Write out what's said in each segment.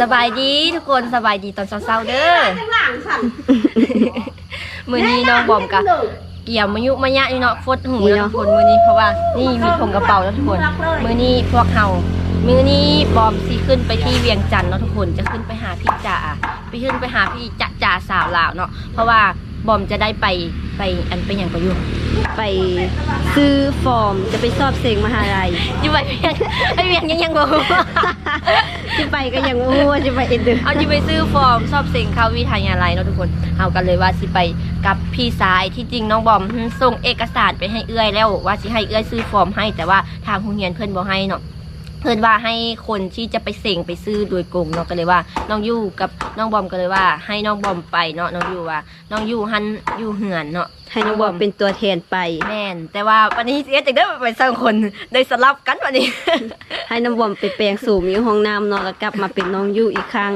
สบายดีทุกคนสบายดีตอนเช้าๆเด้อข้างหลังค่ะมื้อนี้น้องบอมกะเกี่ยวมายุมายะนี่เนาะฟดหูเนาะทุกคนมื้อนี้เพราะว่านี่มีผงกระเป๋าแล้วทุกคน มื้อนี้พวกเฮามื้อนี้บอมสิขึ้นไปที่เวียงจันทน์เนาะทุกคนจะขึ้นไปหาพี่จ่าไปขึ้นไปหาพี่จ่าจ่าสาวลาวเนาะเพราะว่า บอมจะได้ไปไปอันไปอย่างประยุกต์ไปซื้อฟอร์มจะไปสอบเสียงมหาลัยจะไปเวียงไปเวียงยังยังบ่ฮู้ที่ไปก็ยังอู้ว่าจะไปเอ็นเดอร์เอาจิไปซื้อฟอร์มสอบเสียงเข้าวิทยาลัยเนาะทุกคนเอากันเลยว่าสิไปกับพี่สายที่จริงน้องบอมส่งเอกสารไปให้เอื้อยแล้ว ว่าสิให้เอื้อยซื้อฟอร์มให้แต่ว่าทางโรงเรียนเพื่อนบ่ให้เนาะ เพื่อนว่าให้คนที่จะไปเส่งไปซื้อโดยกงเนาะก็เลยว่า น้องยู่กับน้องบอมก็เลยว่า ให้น้องบอมไปเนาะน้องยู่ว่า น้องยู่หันอยู่เหือนเนาะให้น้องบอมเป็นตัวแทนไปแม่น แต่ว่าวันนี้เสียจังได้อไปสองคนได้สลับกันวันนี้ ให้น้องบอมไปแปลงสูมอยู่ห้องน้ำเนาะแล้วกลับมาเป็นน้องยู่อีกครั้ง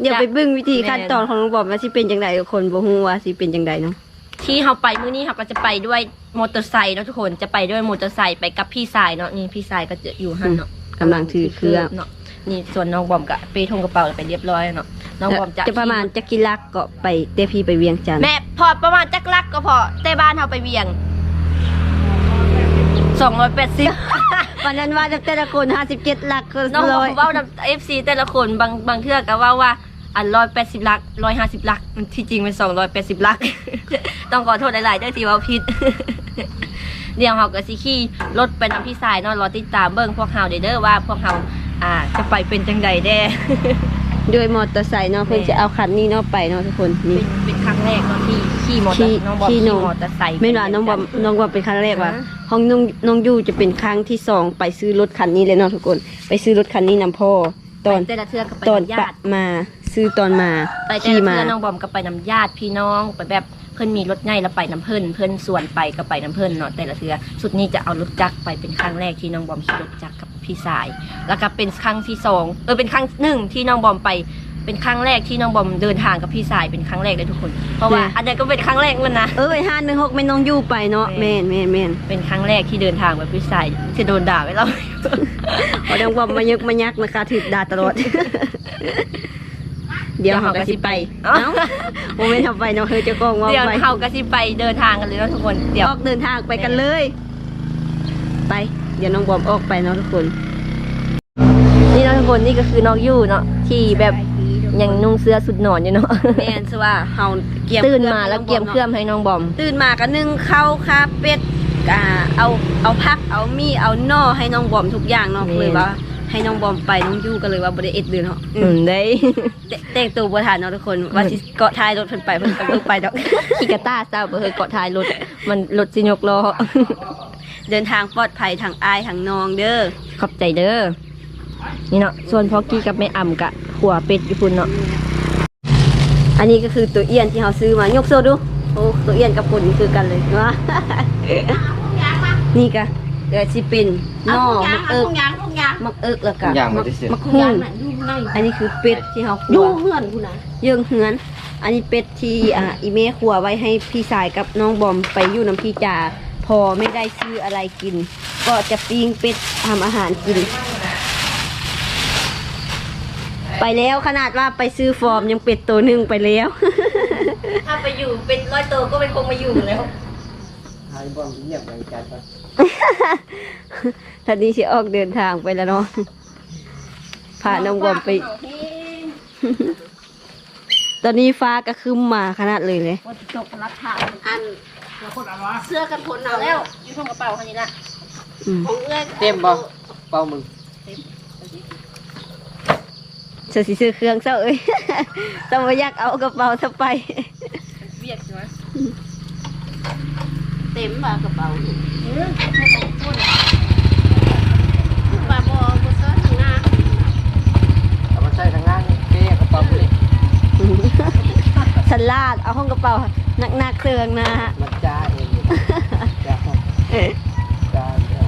เดี๋ยวไปเบิ่งวิธีขั้นตอนของน้องบอมว่าสิเป็นจังไดคนบ่ฮู้ว่าสิเป็นจังไดเนาะที่เราไปมื้อนี้เราก็จะไปด้วยมอเตอร์ไซค์เนาะทุกคนจะไปด้วยมอเตอร์ไซค์ไปกับพี่สายเนาะนี่พี่สายก็จะอยู่หันเนาะ กำลังถือเครื่องเนาะนี่ส่วนน้องบอมก็ไปทงกระเป๋าไปเรียบร้อยเนาะน้องบอมจะจะประมาณจะกิลักก็ไปเตพี่ไปเวียงจันทน์แม่พอประมาณจักรักก็พอแต่บ้านเราไปเวียงสองร้อยแปดสิบวันนั้นว่าแต่ละคน57ลักก็น้องบร้ออมยเว้าดับเอฟซีแต่ละคนบางบางเทื่อก็ว่าว่าอันร้อยแปดสิบลักร้อยห้าสิบลักมันที่จริงเป็นสองร้อยแปดสิบลัก ต้องขอโทษหลายๆด้วยที่เว่าผิด เดี๋ยวเราก็สิขี่รถไปนำพี่สายเนาะรอติดตามเบิ่งพวกเฮาเด้อเด้อว่าพวกเฮาอ่าจะไปเป็นจังใดแด้ด้วยมอเตอร์ไซค์เนาะเพิ่นจะเอาคันนี้เนาะไปเนาะทุกคนเป็นี่นเป็นครั้งแรกเนาะที่ขี่มอเตอขี่ร์น้องบอมขี่ขี่น้องมอเตอร์ไซค์ไม่ว่าน้องบอมน้องบอมเป็นครั้งแรกว่ะฮะห้องน้องน้องยูจะเป็นครั้งที่สองไปซื้อรถคันนี้เลยเนาะทุกคน ไปซื้อรถคันนี้นำพ่อตอนไปแต่ละเทื่อก็ไปตอนนำปะญาติมา ซื้อตอนมาไปแต่ขี่ละมาเทื่อน้องบอมก็ไปนำญาติพี่น้องไปแบบ เพิ่นมีรถใหญ่แล้วไปน้ำเพิ่นเพิ่นส่วนไปก็ไปน้ำเพิ่นเนาะแต่ละเทื่อสุดนี้จะเอารถจักรไปเป็นครั้งแรกที่น้องบอมขี่รถจักรกับพี่สาย แล้วก็เป็นครั้งที่สองเออเป็นครั้งหนึ่งที่น้องบอมไปเป็นครั้งแรกที่น้องบอมเดินทางกับพี่สายเป็นครั้งแรกเลยทุกคน เพราะว่าอันนี้นก็เป็นครั้งแรกมันนะเออห้าหนึ่งหกไม่น้องยูไปเนาะแม่แม่นแม่นแม่นเป็นครั้งแรกที่เดินทางแบบพี่สายจะโดนด่าไว้แล้วพอน้องบอมมายึกมายักนะคะถือดาตลอด เดี๋ยวเขาก็สิไปเอ้าเอ้าโมเมนต์ทำไปเนาะเฮ้ยเจะกล้าของว่าเดี๋ยวไปเขาก็สิไปเดินทางกันเลยเนาะทุกคน เดี๋ยวออกเดินทางไปกันเลย ไป เดี๋ยวน้องบอมออกไปเนาะทุกคน นี่เนาะทุกคนนี่ก็คือน้องยู่เนาะที่แบบยังนุ่งเสื้อสุดหนอนอยู่เนาะแม่นสว่าเฮาเกียมตื่นมาแล้วเกียมเครื่องให้น้องบอม ตื่นมาก็นึ่งข้าวคาเป็ดอ่าเอาเอาพักเอามีเอาหน่อให้น้องบอมทุกอย่างเนาะแม่นเลยว่า ให้น้องบอมไปน้องยู่ก็เลยว่าบ่ได้เอ็ดเดือนเนาะอืมได้แต่แต่งตัวบ่ทันเนาะทุกคนว่าสิเกาะท้ายรถเพิ่นไปเพิ่นก็บ่ไปดอก ขี่กระต้าซาบ่เคยเกาะท้ายรถมันรถสิยกล้อเดินทางปลอดภัยทางอายทางน้องเด้อขอบใจเด้อนี่เนาะส่วนพ่อกี้กับแม่อ่ำกะขัวเป็ดอยู่พุ่นเนาะอันนี้ก็คือตัวเอียนที่เราซื้อมายกโซดูโอ้ตัวเอียนกับปุ่นนี่คือกันเลยว่านี่ก็เดี๋ยวสิเป็นหน่อมักเอิกทุกอย่างทุกอย่างมักเอิกแล้วก็ทุกอย่างมัมันจะเสร็จมักหุ่นอยู่ในอันนี้คือเป็ดที่เราขัอยู่วเพื่อนกูนะเยื่องเหือน อันนี้เป็ดที่อ่าอีเมฆขัวไว้ให้พี่สายกับน้องบอมไปอยู่น้ำพี่จ่าพอไม่ได้ซื้ออะไรกิน ก็จะปิ้งเป็ดทำอาหารกิน ไปแล้วขนาดว่าไปซื้อฟอร์มยังเป็ดตัวหนึ่งไปแล้ว ถ้าไปอยู่เป็นร้อยโตก็ไม่คงมาอยู่แล้วหายบอมเงียบไปกันไป ตอนนี้สิออกเดินทางไปแล้วเนาะพาน้องบอมไป ตอนนี้ฟ้าก็คืมมาขนาดเลยเลยว่าจะจบรักฐานอันเสื้อกันฝนเอาเอาแล้แล้ววอยู่ trong กระเป๋าคันนี้ละอืมของเอื้อยเต็มบ่เป้ามึงเสือสีซื้อเครื่องเศร้าเอ้ยต้องมาอยากเอากระเป๋าสะไปเวียกใช่ไหมเต็มบ่ากระเป๋า นี่ปลาบอบ่เสื้อทางหน้าเอามาใส่ทางงานเก๊กระเป๋าเลยสลัดเอาห้องกระเป๋าหนักๆเครื่องนะฮะ มันจ้าเองจ้าจ้า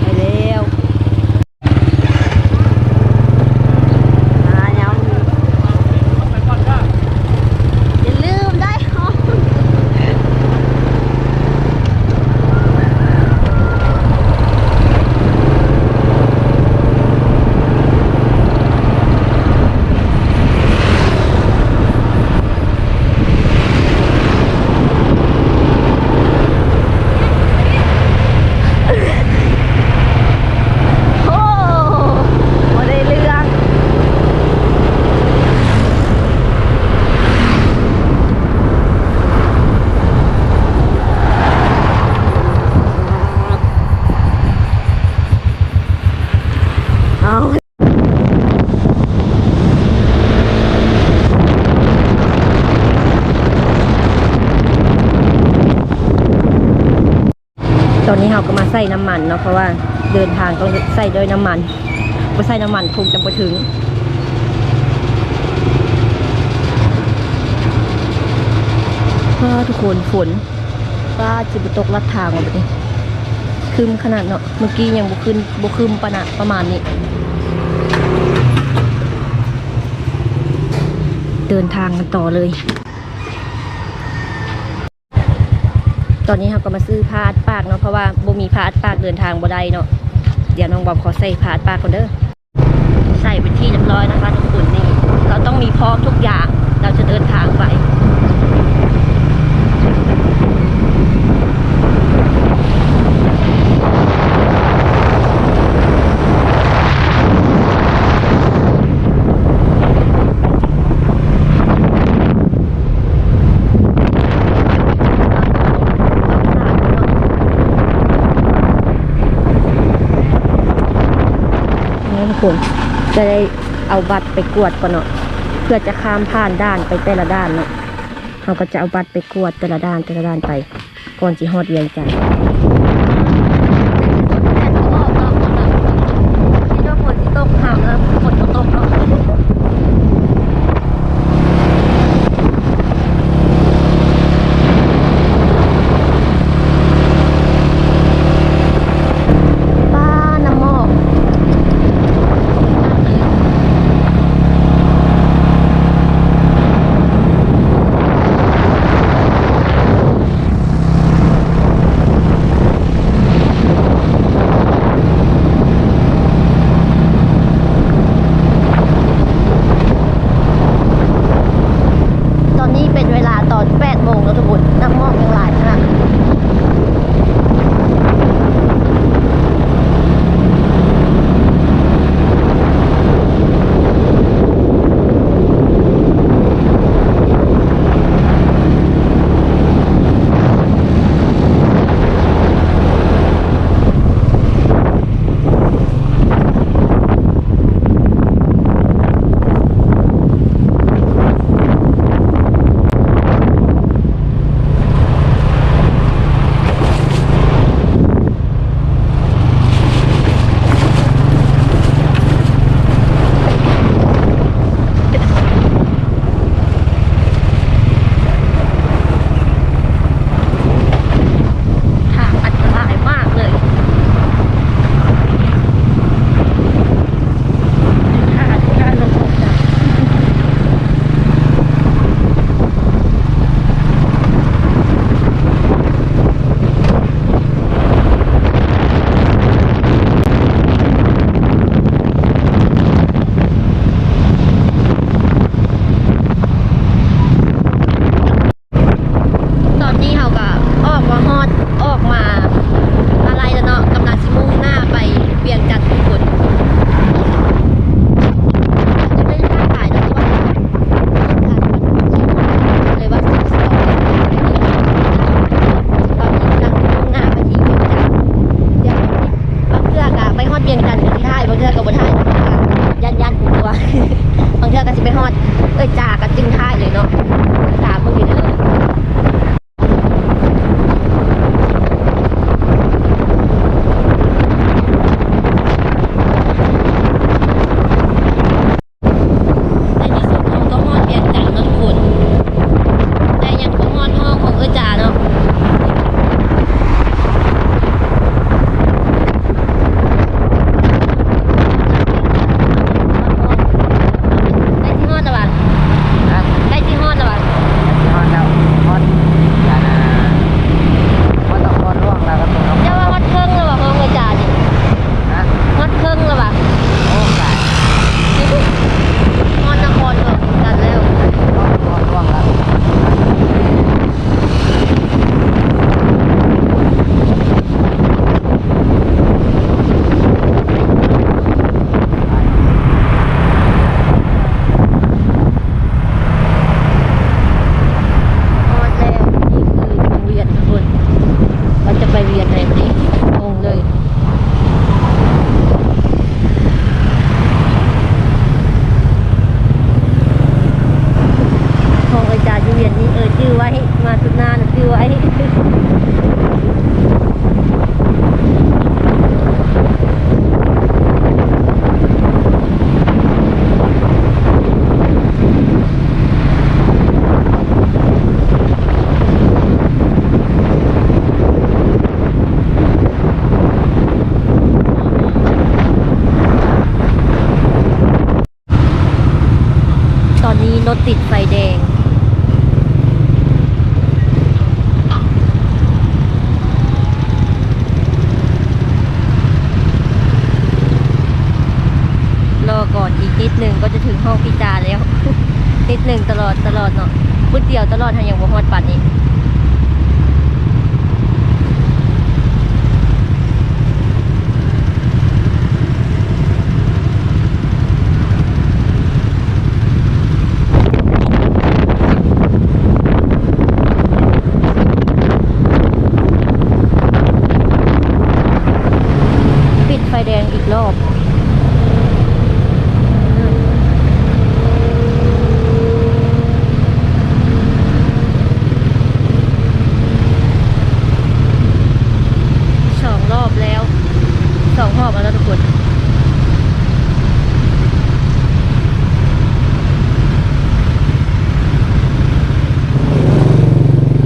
ไปแล้วมาย้ำอย่าลืมได้ห้อง เอา ตอนนี้เราก็มาใส่น้ำมันเนาะเพราะว่าเดินทางต้องใส่ด้วยน้ำมันไม่ใส่น้ำมันคงจะไปถึงก็ทุกคนฝนก็จิบตกลัดทางมาแบบนี้คืมขนาดเนาะเมื่อกี้ยังบุขึ้นบุคืมปะนะประมาณนี้ เดินทางกันต่อเลย ตอนนี้เราก็มาซื้อพาดปากเนาะเพราะว่าบ่มีพาดปากเดินทางบ่ได้เนาะเดี๋ยวน้องบอมขอใส่พาดปากก่อนเด้อใส่เป็นที่เรียบร้อยนะคะทุกคนนี่เราต้องมีพร้อมทุกอย่างเราจะเดินทางไป นี่ทุก คน จะได้เอาบัตรไปกวดก่อนเนาะเพื่อจะข้ามผ่านด้านไปแต่ละด้านเนาะเราก็จะเอาบัตรไปกวดแต่ละด้านแต่ละด้านไปก่อนจีฮอดเวียงจันทน์ นี่เออชื่อไว้มาสุดนานชื่อไว้รถติดไฟแดง ห้องพิจาแล้วนิดหนึ่งตลอดตลอดเนาะพุดเดียวตลอดทางอย่างบ่ฮอดปัดนี้ ปิดไฟแดงอีกรอบ สองรอบแล้ว สองรอบแล้วนะทุกคน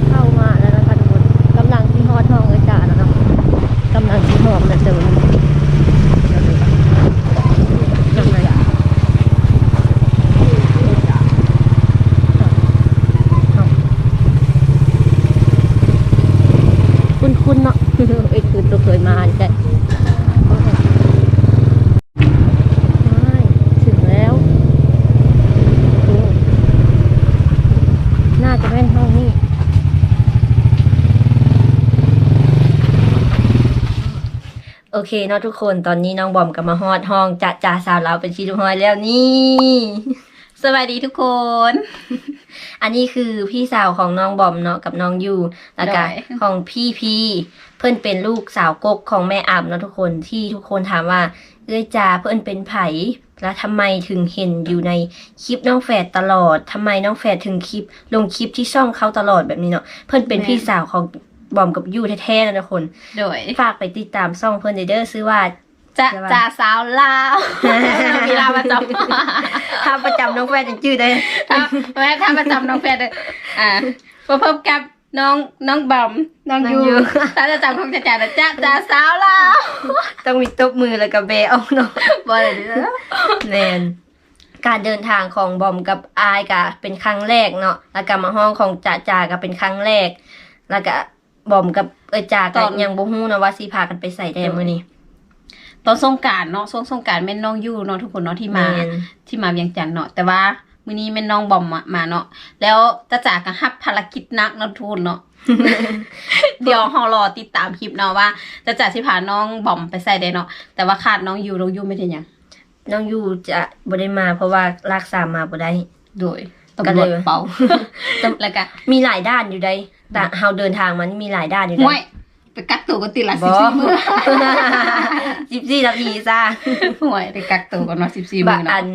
เข้ามาแล้วนะคะทุกคนกำลังที่ฮอดห้องเอ้ยจ่าแล้วเนาะกำลังที่ห้องแล้วเจอมันกำลังคุ้นคุ้นๆเนาะ เอ้ยคือตัวเคยมาใช่ถึงแล้วโอ้น่าจะเป็นห้องนี้ โอเคเนาะทุกคนตอนนี้น้องบอมกับมาฮอดห้องจะจ่าสาวเราวเป็นชีทุกฮอยแล้วนี่ สวัสดีทุกคน อันนี้คือพี่สาวของน้องบอมเนาะกับน้องยูแล้วก็ได้ของพี่พีเพื่อนเป็นลูกสาวกกของแม่อับเนาะทุกคนที่ทุกคนถามว่าเอ้ยจ่าเพื่อนเป็นไผแล้วทำไมถึงเห็นอยู่ในคลิปน้องแฝดตลอดทำไมน้องแฝดถึงคลิป ลงคลิปที่ช่องเขาตลอดแบบนี้เนาะเพื่อนเป็นพี่สาวของ บอมกับยูแท้ๆนะทุกคน โดยฝากไปติดตามช่องเพื่อนเด้อซื้อว่าจะใช่ปะจ่าสาวลาวมีลาวประจถ้าประจำน้องแฟนจะชื่อได้ำครับแม่ถ้าประจำน้องแฟนเลยอ่ามาพบกับน้องน้องบอมน้องน้องยูยูถ้าจะจำของจ่าจ่าจะจ่าจ่าสาวลาวต้องมีตบมือแล้วก็เบะเอาเนาะบ่ได้เด้อแมนการเดินทางของบอมกับอายก็เป็นครั้งแรกเนาะแล้วก็มาห้องของจ่าจ่าก็เป็นครั้งแรกแล้วก็ บอมกับเอยจ่าก็ยังบ่ฮู้นะว่าสิพากันไปใส่แดงมื้อนี้ตอนสงกรารเนาะช่วงสงกรารแม่นน้องยูเนาะทุกคนเนาะที่มาแม่นที่มาเวียงจันทน์เนาะแต่ว่ามื้อนี้แม่นน้องบอมมามาเนาะแล้วจะจากกันรับภารกิจหนักเนาะทุกคนเนาะ เดี๋ยวเฮารอติดตามคลิปเนาะว่าจะจากสิพาน้องบอมไปใส่ได้เนาะแต่ว่าขาดน้องยูน้องยูไม่ได้หยังน้องยูจะบ่ได้มาเพราะว่ารักษามาบ่ได้ โดยก็ตำรเลวย จเป่า แล้วก็มีหลายด้านอยู่ได้ แต่เฮาเดินทางมันมีหลายด้านอยู่ได้ห่วยไปกักตัวกันติละบสิอบสี่มื้อสิบสี่นาทีซ่าห่วยไปกักตัวกันเนาะสิบสี่มื้บาออัเนาะ น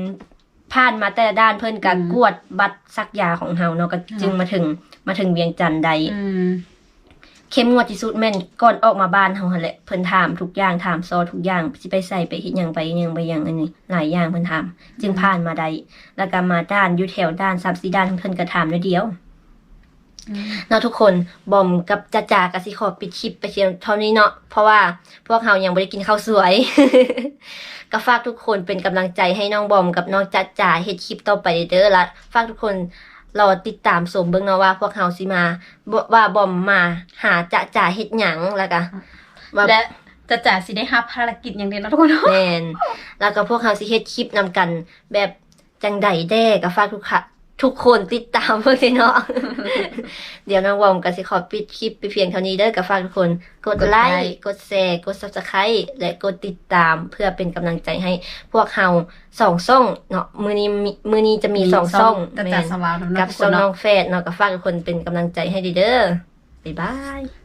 ผ่านมาแต่ละด้านเพิ่นกับอืมกวดบัตรซักยาของเฮาเนาะก็จึงมาถึงมาถึงเวียงจันทน์ใด อืมเข้มงวดที่สุดแม่นก่อนออกมาบ้านเฮาหั่นแหละเพิ่นถามทุกอย่างถามซอทุกอย่างสิไปใส่ไปเฮ็ดหยังไปเฮ็ดหยังไปหยังอันนี้หลายอย่างเพิ่นถามจึงผ่านมาได้แล้วก็มาด้านอยู่แถวด้าน3 4ด้านเพิ่นก็ถามนิดเดียว เนาะทุกคนบอมกับจ่าจ่ากับสิขอปิดคลิปไปเพียงเท่านี้เนาะเพราะว่าพวกเรายังไม่ได้กินข้าวสวยก็ฝากทุกคนเป็นกำลังใจให้น้องบอมกับน้องจ่าจ่าเฮ็ดคลิปต่อไปเด้อละฝากทุกคนรอติดตามสมเบิ่งเนาะว่า พวกเราสิมาบ่ว่าบอมมาหาจ่าจ่าเฮ็ดหยังแล้วก็ว่าและจะจ่าสิได้รับภารกิจอย่างเดียวเนาะทุกคนเนาะแม่นแล้วก็พวกเราสิเฮ็ดคลิปนำกัน แบบจังใดแด้ก็ฝากทุกค่ะ ทุกคนติดตามเพื่อนเนาะ เดี๋ยวน้องวอมก็สิขอปิดคลิปไปเพียงเท่านี้เด้อกับฝากทุกคน กดไลค์ กดแชร์ กด subscribe และกดติดตามเพื่อเป็นกำลังใจให้พวกเราสองซ่องเนาะมือนี้มีมือนี้จะมีสองซ่องจะแม่จ่านสวาวเนาะกับทุกคซ่อนงน้เนาะองแฟดเนาะก็ฝากทุกคนเป็นกำลังใจให้ดีเด้อบ๊ายบาย